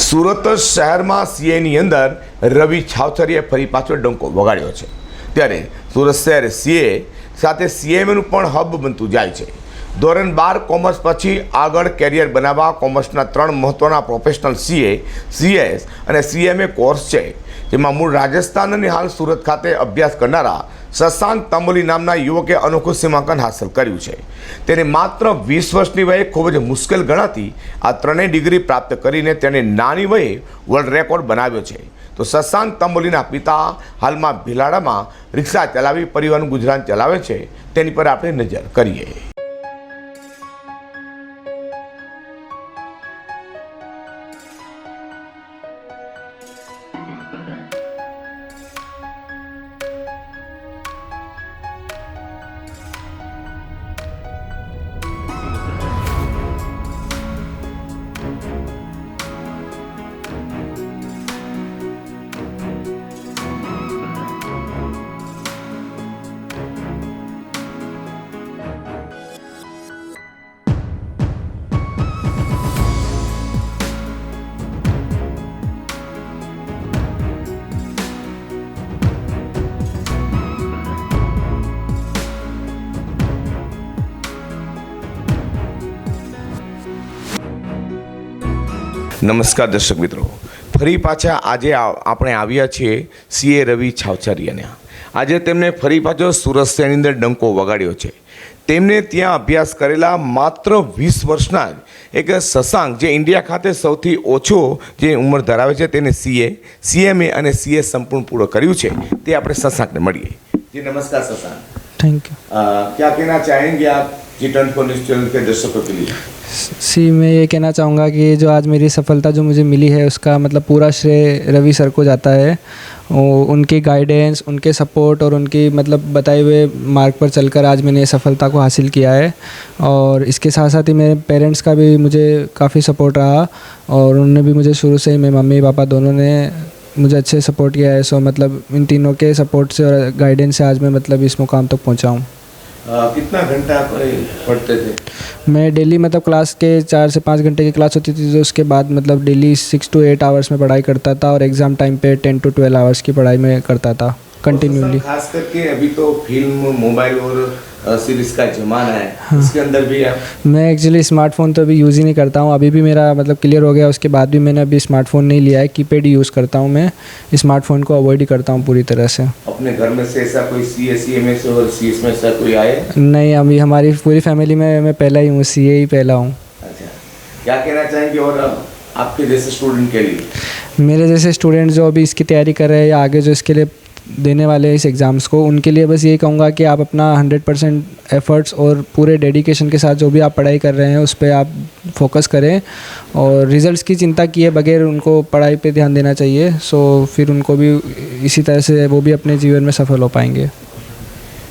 સુરત શહેરમાં સીએની અંદર રવિ છાવછરીએ ફરી પાછો ડંકો વગાડ્યો છે. ત્યારે સુરત શહેર સીએ સાથે સીએમનું પણ હબ બનતું જાય છે. ધોરણ બાર કોમર્સ પછી આગળ કેરિયર બનાવવા કોમર્સના ત્રણ મહત્ત્વના પ્રોફેશનલ સીએ, સીએસ અને સીએમએ કોર્સ છે. જેમાં મૂળ રાજસ્થાન અને હાલ સુરત ખાતે અભ્યાસ કરનારા શશાંક તંબોલી નામના યુવકે અનોખું સીમાંકન હાંસલ કર્યું છે. તેને માત્ર વીસ વર્ષની વયે ખૂબ જ મુશ્કેલ ગણાતી આ ત્રણેય ડિગ્રી પ્રાપ્ત કરીને તેણે નાની વયે વર્લ્ડ રેકોર્ડ બનાવ્યો છે. તો શશાંક તંબોલીના પિતા હાલમાં ભિલાડામાં રિક્ષા ચલાવી પરિવારનું ગુજરાન ચલાવે છે. તેની પર આપણે નજર કરીએ. નમસ્કાર દર્શક મિત્રો. ફરી પાછા આજે આપણે આવ્યા છીએ સીએ રવિ છાવચારિયાને. આજે તેમણે ફરી પાછો સુરત શહેરની અંદર ડંકો વગાડ્યો છે. તેમણે ત્યાં અભ્યાસ કરેલા માત્ર વીસ વર્ષના જ એક શશાંક જે ઇન્ડિયા ખાતે સૌથી ઓછો જે ઉંમર ધરાવે છે તેને સીએ સીએમએ અને સીએ સંપૂર્ણ પૂરો કર્યું છે. તે આપણે શશાંકને મળીએ. જી નમસ્કાર શશાંક થેન્ક યુ ક્યાં કહેના ચાહેંગે આપ सी मैं ये कहना चाहूँगा कि जो आज मेरी सफलता जो मुझे मिली है, उसका मतलब पूरा श्रेय रवि सर को जाता है। वो उनकी गाइडेंस उनके सपोर्ट और उनकी मतलब बताए हुए मार्ग पर चलकर आज मैंने सफलता को हासिल किया है। और इसके साथ साथ ही मेरे पेरेंट्स का भी मुझे काफ़ी सपोर्ट रहा और उन्होंने भी मुझे शुरू से ही, मेरे मम्मी पापा दोनों ने मुझे अच्छे सपोर्ट किया है। सो मतलब इन तीनों के सपोर्ट से और गाइडेंस से आज मैं मतलब इस मुकाम तक पहुँचा हूँ। कितना घंटा पढ़ते थे? मैं डेली मतलब क्लास के चार से पाँच घंटे की क्लास होती थी तो उसके बाद मतलब daily six to eight hours में पढ़ाई करता था और एग्ज़ाम टाइम पे टेन टू ट्वेल्व आवर्स की पढ़ाई में करता था। कंटिन्यूली खास करके अभी तो फ़िल्म मोबाइल और सीरीज़ का जमाना है। हाँ। इसके अंदर भी आप मैं एक्चुअली स्मार्टफ़ोन तो अभी यूज़ ही नहीं करता हूँ। अभी भी मेरा मतलब क्लियर हो गया। उसके बाद भी मैंने अभी स्मार्टफ़ोन नहीं लिया है। कीपैड ही यूज़ करता हूँ मैं। स्मार्टफ़ोन को अवॉइड ही करता हूँ पूरी तरह से। अपने घर में से ऐसा कोई C S C M S और सी एस में ऐसा कोई आए नहीं अभी हमारी पूरी फैमिली में मैं पहला ही हूँ। सी ए ही पहला हूँ। अच्छा। क्या कहना चाहेंगे और आपके जैसे स्टूडेंट के लिए? मेरे जैसे स्टूडेंट जो अभी इसकी तैयारी कर रहे हैं या आगे जो इसके लिए देने वाले इस एग्ज़ाम्स को, उनके लिए बस ये कहूँगा कि आप अपना हंड्रेड परसेंट एफ़र्ट्स और पूरे डेडिकेशन के साथ जो भी आप पढ़ाई कर रहे हैं, उस पर आप फोकस करें और रिजल्ट्स की चिंता किए बगैर उनको पढ़ाई पे ध्यान देना चाहिए। सो फिर उनको भी इसी तरह से वो भी अपने जीवन में सफल हो पाएँगे।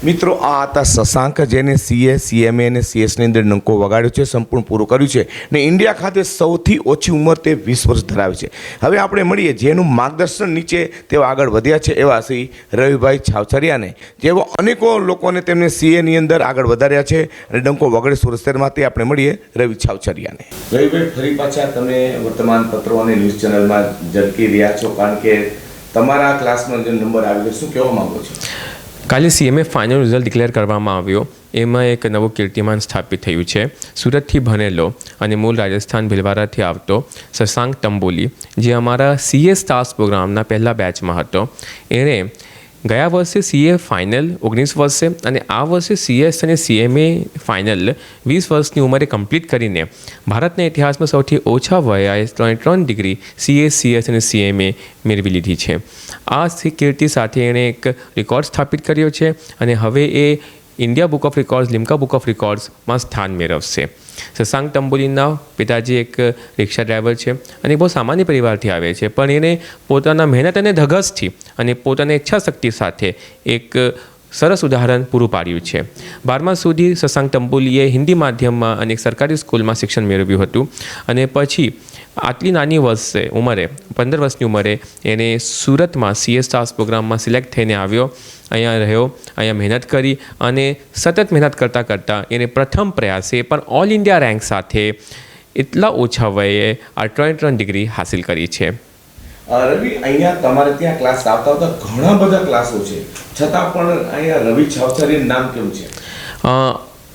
મિત્રો, આ હતા શશાંક, જેને સીએ સીએમએ અને સીએસની અંદર ડંકો વગાડ્યો છે, સંપૂર્ણ પૂરું કર્યું છે. ને ઇન્ડિયા ખાતે સૌથી ઓછી ઉંમર તે વીસ વર્ષ ધરાવે છે. હવે આપણે મળીએ, જેનું માર્ગદર્શન નીચે તેઓ આગળ વધ્યા છે, એવા શ્રી રવિભાઈ છાવછરિયાને જેવો અનેકો લોકોને તેમને સીએની અંદર આગળ વધાર્યા છે અને ડંકો વગાડે સુરત શહેરમાંથી આપણે મળીએ રવિ છાવછરિયાને. રવિભાઈ, ફરી પાછા તમે વર્તમાન પત્રો અને ન્યૂઝ ચેનલમાં ઝડકી રહ્યા છો, કારણ કે તમારા ક્લાસમાં જે નંબર આવ્યો શું કહેવા માગો છો? કાલે સીએમએ ફાઇનલ રિઝલ્ટ ડિક્લેર કરવામાં આવ્યો. એમાં એક નવું કીર્તિમાન સ્થાપિત થયું છે. સુરતથી ભણેલો અને મૂળ રાજસ્થાન ભીલવાડાથી આવતો શશાંક તંબોલી, જે અમારા સીએસ સ્ટાર્સ પ્રોગ્રામના પહેલા બેચમાં હતો. એણે ગયા વર્ષે સીએ ફાઇનલ, ઓગણીસ વર્ષે, અને આ વર્ષે સીએસ અને સીએમએ ફાઇનલ વીસ વર્ષની ઉંમરે કમ્પ્લીટ કરીને ભારતના ઇતિહાસમાં સૌથી ઓછા વયાએ ત્રણે ત્રણ ડિગ્રી સીએસ સીએસ અને સીએમએ મેળવી લીધી છે. આ કીર્તિ સાથે એણે એક રેકોર્ડ સ્થાપિત કર્યો છે અને હવે એ India book of records Limca book of રેકોર્ડ્સમાં સ્થાન મેળવશે. શશાંક તંબુલીના પિતાજી એક રિક્ષા ડ્રાઈવર છે અને બહુ સામાન્ય પરિવારથી આવે છે. પણ એને પોતાના મહેનત અને ધગસથી અને પોતાની ઈચ્છાશક્તિ સાથે એક સરસ ઉદાહરણ પૂરું પાડ્યું છે. બારમા સુધી શશાંક તંબુલીએ હિન્દી માધ્યમમાં અને સરકારી સ્કૂલમાં શિક્ષણ મેળવ્યું હતું અને પછી આટલી નાની વર્ષે ઉંમરે પંદર વર્ષની ઉંમરે એને સુરતમાં સીએસ સ્ટાર્સ પ્રોગ્રામમાં સિલેક્ટ થઈને આવ્યો. અહીંયા રહ્યો અહીંયા મહેનત કરી અને સતત મહેનત કરતાં કરતાં એને પ્રથમ પ્રયાસે પણ ઓલ ઇન્ડિયા રેન્ક સાથે એટલા ઓછા વયે આ ત્રણ ત્રણ ડિગ્રી હાસિલ કરી છે. રવિ અહીંયા તમારે ત્યાં ક્લાસ આવતા આવતા ઘણા બધા ક્લાસો છે. છતાં પણ અહીંયા રવિ છાવસરિયા નામ કેવું છે?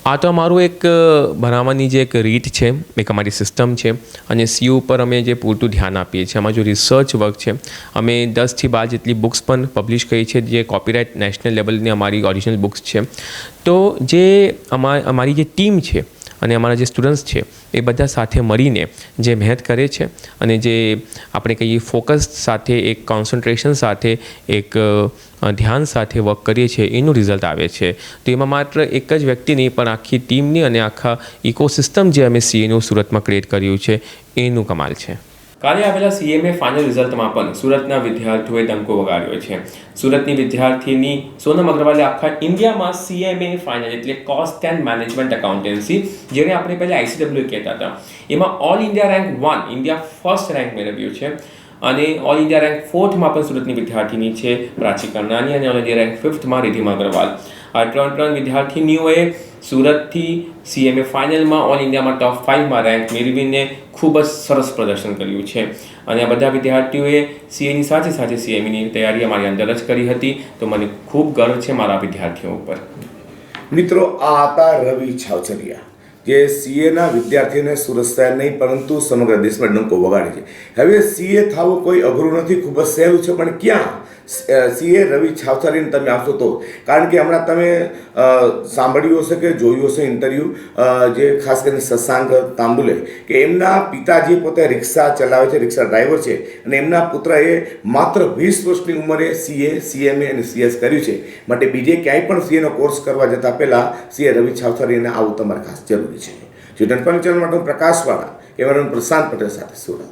આ તો અમારું એક અ, ભણાવવાની જે એક રીત છે એક અમારી સિસ્ટમ છે. અને સી ઉપર અમે જે પૂરતું ધ્યાન આપીએ છીએ અમારું રિસર્ચ વર્ક છે અમે દસથી બાર જેટલી બુક્સ પણ પબ્લિશ કરી છે જે કોપીરાઇટ નેશનલ લેવલની અમારી ઓરિજિનલ બુક્સ છે. તો જે અમા અમારી જે ટીમ છે અને અમારા જે સ્ટુડન્ટ્સ છે, એ બધા સાથે મળીને જે મહેનત કરે છે અને જે આપણે કહીએ ફોકસ સાથે, એક કોન્સન્ટ્રેશન સાથે, એક ધ્યાન સાથે વર્ક કરીએ છીએ, એનું રિઝલ્ટ આવે છે. તો એમાં માત્ર એક જ વ્યક્તિ નહીં, પણ આખી ટીમની અને આખા ઇકોસિસ્ટમ જે અમે સીએનું સુરતમાં ક્રિએટ કર્યું છે, એનું કમાલ છે. કાલે આવેલા સીએમએ ફાઇનલ રિઝલ્ટમાં પણ સુરતના વિદ્યાર્થીઓએ ડંકો વગાડ્યો છે. સુરતની વિદ્યાર્થીની સોનમ અગ્રવાલે આખા ઇન્ડિયામાં સીએમએ ફાઇનલ એટલે કોસ્ટ એન્ડ મેનેજમેન્ટ એકાઉન્ટન્સી જેને આપણે પહેલાં આઈસીડબલ્યુ કહેતા હતા. એમાં all India rank one India first rank મેળવ્યું છે. અને ઓલ ઇન્ડિયા રેન્ક ફોર્થમાં પણ સુરતની વિદ્યાર્થીની છે પ્રાચી કરનાની અને ઓલ ઇન્ડિયા રેન્ક ફિફ્થમાં રિધિમા અગ્રવાલ. આ ત્રણ ત્રણ વિદ્યાર્થીનીઓએ સુરતથી સીએમએ ફાઇનલમાં ઓલ ઇન્ડિયામાં ટોપ ફાઇવમાં રેન્ક મેળવીને ખૂબ જ સરસ પ્રદર્શન કર્યું છે. અને આ બધા વિદ્યાર્થીઓએ સીએની સાથે સાથે સીએમની તૈયારી અમારી અંદર જ કરી હતી. તો મને ખૂબ ગર્વ છે મારા વિદ્યાર્થીઓ ઉપર. મિત્રો, આ હતા રવિ છાવચરિયા જે સીએના વિદ્યાર્થીઓને સુરત શહેર નહીં, પરંતુ સમગ્ર દેશમાં ડંકો વગાડે છે. હવે સીએ થવું કોઈ અઘરું નથી, ખૂબ જ સહેલું છે, પણ ક્યાં સીએ રવિ છાવસારીને તમે આવશો તો. કારણ કે હમણાં તમે સાંભળ્યું હશે કે જોયું હશે ઇન્ટરવ્યૂ જે ખાસ કરીને શશાંક તાંબુલે, કે એમના પિતાજી પોતે રિક્ષા ચલાવે છે, રિક્ષા ડ્રાઈવર છે અને એમના પુત્રએ માત્ર વીસ વર્ષની ઉંમરે સીએ, સીએમએ અને સીએસ કર્યું છે. માટે બીજે ક્યાંય પણ સીએનો કોર્સ કરવા જતાં પહેલાં સીએ રવિ છાવસારીને આવું તમારે ખાસ જરૂરી છે. ચૂંટણી ચેનલ માટે પ્રકાશવાળા કેમેરામેન પ્રશાંત પટેલ સાથે સુરત.